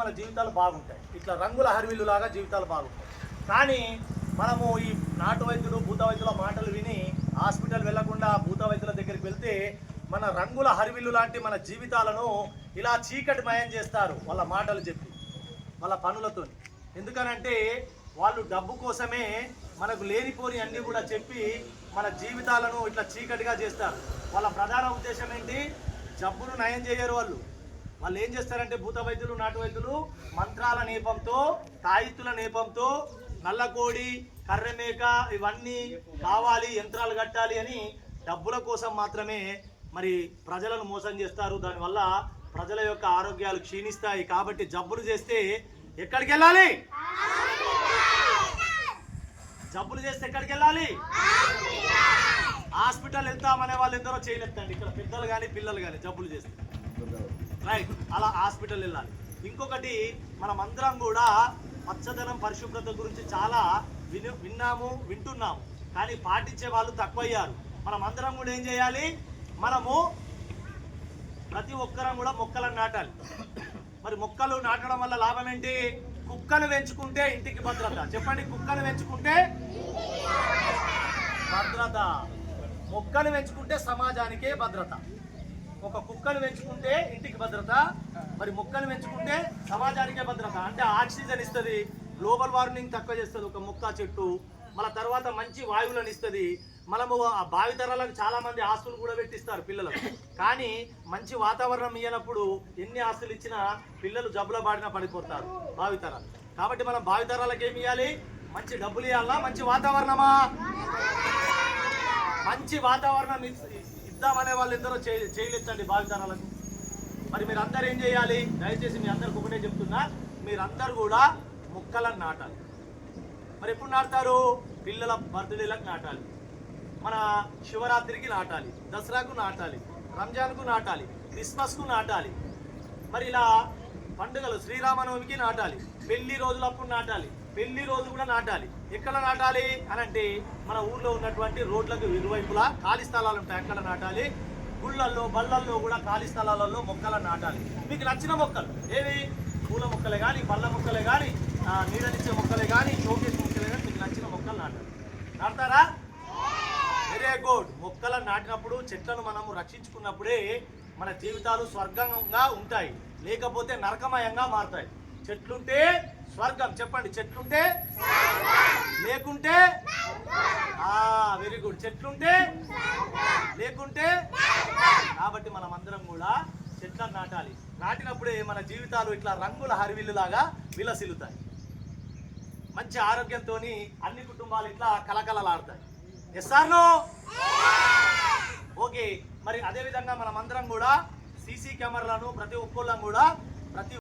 మన జీవితాలు బాగుంటాయి. ఇట్లా రంగుల హరివిల్లు లాగా జీవితాలు బాగుంటాయి. కానీ మనము ఈ నాటు వైద్యులు భూత వైద్యుల మాటలు విని హాస్పిటల్ వెళ్ళకుండా భూత వైద్యుల దగ్గరికి వెళ్తే మన రంగుల హరివిల్లు లాంటి మన జీవితాలను ఇలా చీకటి మయం చేస్తారు వాళ్ళ మాటలు చెప్పి వాళ్ళ పనులతో ఎందుకనంటే వాళ్ళు డబ్బు కోసమే మనకు లేనిపోని అన్నీ కూడా చెప్పి మన జీవితాలను ఇట్లా చీకటిగా చేస్తారు. వాళ్ళ ప్రధాన ఉద్దేశం ఏంటి? జబ్బును నయం చేయరు వాళ్ళు. వాళ్ళు ఏం చేస్తారంటే భూత వైద్యులు నాటు వైద్యులు మంత్రాల నేపంతో తాయిత్తుల నేపంతో నల్లకోడి కర్రెమేక ఇవన్నీ కావాలి యంత్రాలు కట్టాలి అని డబ్బుల కోసం మాత్రమే మరి ప్రజలను మోసం చేస్తారు. దానివల్ల ప్రజల యొక్క ఆరోగ్యాలు క్షీణిస్తాయి. కాబట్టి జబ్బులు చేస్తే ఎక్కడికి వెళ్ళాలి? జబ్బులు చేస్తే ఎక్కడికి వెళ్ళాలి? హాస్పిటల్ వెళ్తామనే వాళ్ళు ఎందరో చేయలేదండి. ఇక్కడ పెద్దలు కానీ పిల్లలు కానీ జబ్బులు చేస్తే. రైట్ అలా హాస్పిటల్ వెళ్ళాలి. ఇంకొకటి మనం అందరం కూడా పచ్చదనం పరిశుభ్రత గురించి చాలా విను విన్నాము వింటున్నాము. కానీ పాటించే వాళ్ళు తక్కువయ్యారు. మనం అందరం కూడా ఏం చేయాలి? మనము ప్రతి ఒక్కరం కూడా మొక్కలను నాటాలి. మరి మొక్కలు నాటడం వల్ల లాభం ఏంటి? కుక్కను పెంచుకుంటే ఇంటికి భద్రత. చెప్పండి కుక్కను పెంచుకుంటే భద్రత. మొక్కను పెంచుకుంటే సమాజానికే భద్రత. ఒక కుక్కను పెంచుకుంటే ఇంటికి భద్రత మరి మొక్కను పెంచుకుంటే సమాజానికే భద్రత. అంటే ఆక్సిజన్ ఇస్తుంది గ్లోబల్ వార్మింగ్ తక్కువ చేస్తుంది ఒక మొక్క చెట్టు. మళ్ళీ తర్వాత మంచి వాయువులను ఇస్తుంది. మనము ఆ భావితరాలకు చాలా మంది ఆస్తులు కూడా పెట్టిస్తారు పిల్లలకు. కానీ మంచి వాతావరణం ఇయ్యనప్పుడు ఎన్ని ఆస్తులు ఇచ్చినా పిల్లలు జబ్బుల బాడిన పడిపోతారు భావితరాలు కాబట్టి మనం భావితరాలకు ఏమి ఇవ్వాలి మంచి డబ్బులు ఇవ్వాలా మంచి వాతావరణమా? మంచి వాతావరణం ఇద్దామనే వాళ్ళు ఎందరో చేయ- చేయలేదండి భావితరాలకు. మరి మీరు అందరు ఏం చేయాలి? దయచేసి మీ అందరికి ఒకటే చెప్తున్నా. మీరందరూ కూడా మొక్కలను నాటాలి. మరి ఎప్పుడు నాటుతారు? పిల్లల బర్త్డేలకు నాటాలి. మన శివరాత్రికి నాటాలి. దసరాకు నాటాలి. రంజాన్కు నాటాలి. క్రిస్మస్కు నాటాలి. మరి ఇలా పండుగలు శ్రీరామనవమికి నాటాలి. పెళ్ళి రోజులప్పుడు నాటాలి. పెళ్ళి రోజు కూడా నాటాలి. ఎక్కడ నాటాలి? అని అంటే మన ఊర్లో ఉన్నటువంటి రోడ్లకు ఇరువైపులా ఖాళీ స్థలాలు ఉంటాయి. అక్కడ నాటాలి. గుళ్ళల్లో బళ్ళల్లో కూడా ఖాళీ స్థలాలలో మొక్కలను నాటాలి. మీకు నచ్చిన మొక్కలు ఏవి? పూల మొక్కలే కానీ బళ్ళ మొక్కలే కానీ నీడనిచ్చే మొక్కలే కానీ షోకేస్ మొక్కలే కానీ మీకు నచ్చిన మొక్కలు నాటాలి. నాటుతారా? వెరీ గుడ్ మొక్కలను నాటినప్పుడు చెట్లను మనము రక్షించుకున్నప్పుడే మన జీవితాలు స్వర్గంగా ఉంటాయి. లేకపోతే నరకమయంగా మారుతాయి. చెట్లుంటే స్వర్గం. చెప్పండి చెట్లుంటే? లేకుంటే? వెరీ గుడ్ చెట్లుంటే? లేకుంటే? కాబట్టి మనం అందరం కూడా చెట్లను నాటాలి. నాటినప్పుడే మన జీవితాలు ఇట్లా రంగుల హరివిల్లులాగా విలసిల్లుతాయి. మంచి ఆరోగ్యంతో అన్ని కుటుంబాలు ఇట్లా కలకలలాడతాయి ఎస్ ఓకే మరి అదేవిధంగా మనం అందరం కూడా సీసీ కెమెరాలను ప్రతి ఒక్కళ్ళం కూడా ప్రతి